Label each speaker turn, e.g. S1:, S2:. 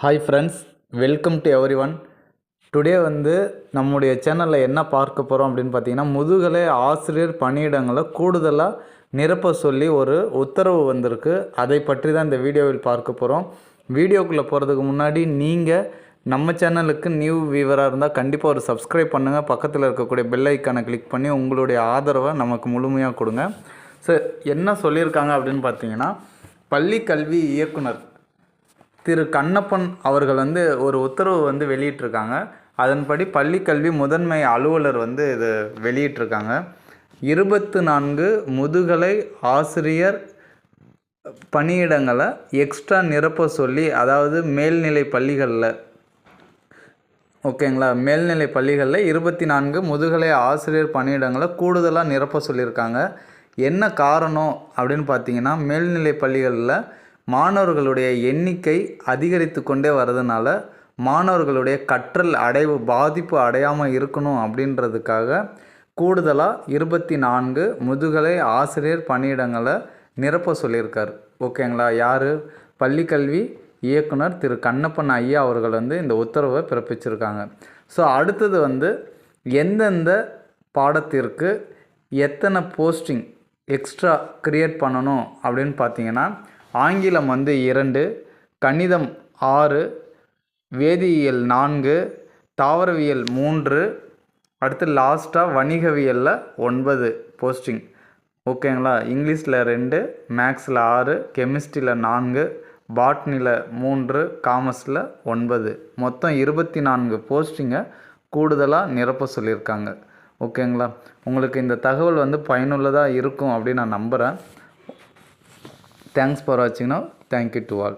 S1: Hi friends welcome to everyone today வந்து நம்முடைய சேனலில் என்ன பார்க்க போகிறோம் அப்படின்னு பார்த்தீங்கன்னா முதுகலை ஆசிரியர் பணியிடங்களை கூடுதலாக நிரப்ப சொல்லி ஒரு உத்தரவு வந்திருக்கு. அதை பற்றி தான் இந்த வீடியோவில் பார்க்க போகிறோம் வீடியோக்குள்ளே போகிறதுக்கு முன்னாடி நீங்கள் நம்ம சேனலுக்கு நியூ வியூவராக இருந்தால் கண்டிப்பாக ஒரு சப்ஸ்கிரைப் பண்ணுங்கள் பக்கத்தில் இருக்கக்கூடிய பெல் ஐக்கானை கிளிக் பண்ணி உங்களுடைய ஆதரவை நமக்கு முழுமையாக கொடுங்க. ஸோ என்ன சொல்லியிருக்காங்க அப்படின்னு பார்த்தீங்கன்னா பள்ளி கல்வி இயக்குனர் திரு கண்ணப்பன் அவர்கள் வந்து ஒரு உத்தரவு வந்து வெளியிட்டிருக்காங்க. அதன்படி பள்ளிக்கல்வி முதன்மை அலுவலர் வந்து இது வெளியிட்டிருக்காங்க. இருபத்து நான்கு முதுகலை ஆசிரியர் பணியிடங்களை எக்ஸ்ட்ரா நிரப்ப சொல்லி அதாவது மேல்நிலை பள்ளிகளில் ஓகேங்களா மேல்நிலை பள்ளிகளில் இருபத்தி நான்கு முதுகலை ஆசிரியர் பணியிடங்களை கூடுதலாக நிரப்ப சொல்லியிருக்காங்க. என்ன காரணம் அப்படின்னு பார்த்தீங்கன்னா மேல்நிலை பள்ளிகளில் மாணவர்களுடைய எண்ணிக்கை அதிகரித்து கொண்டே வரதுனால மாணவர்களுடைய கற்றல் அடைவு பாதிப்பு அடையாமல் இருக்கணும் அப்படின்றதுக்காக கூடுதலாக இருபத்தி நான்கு முதுகலை ஆசிரியர் பணியிடங்களை நிரப்ப சொல்லியிருக்கார். ஓகேங்களா? யார்? பள்ளிக்கல்வி இயக்குனர் திரு கண்ணப்பன் ஐயா அவர்கள் வந்து இந்த உத்தரவை பிறப்பிச்சிருக்காங்க. ஸோ அடுத்தது வந்து எந்தெந்த பாடத்திற்கு எத்தனை போஸ்டிங் எக்ஸ்ட்ரா க்ரியேட் பண்ணணும் அப்படின்னு பார்த்தீங்கன்னா ஆங்கிலம் வந்து இரண்டு கணிதம் ஆறு வேதியியல் நான்கு தாவரவியல் மூன்று அடுத்து லாஸ்ட்டாக வணிகவியலில் ஒன்பது போஸ்டிங் ஓகேங்களா? இங்கிலீஷில் ரெண்டு மேக்ஸில் ஆறு கெமிஸ்ட்ரியில் நான்கு பாட்னியில் மூன்று காமர்ஸில் ஒன்பது. மொத்தம் இருபத்தி நான்கு போஸ்டிங்கை கூடுதலாக நிரப்ப சொல்லியிருக்காங்க. ஓகேங்களா? உங்களுக்கு இந்த தகவல் வந்து பயனுள்ளதாக இருக்கும் அப்படின்னு நான் நம்புகிறேன் Thanks for watching now. Thank you to all.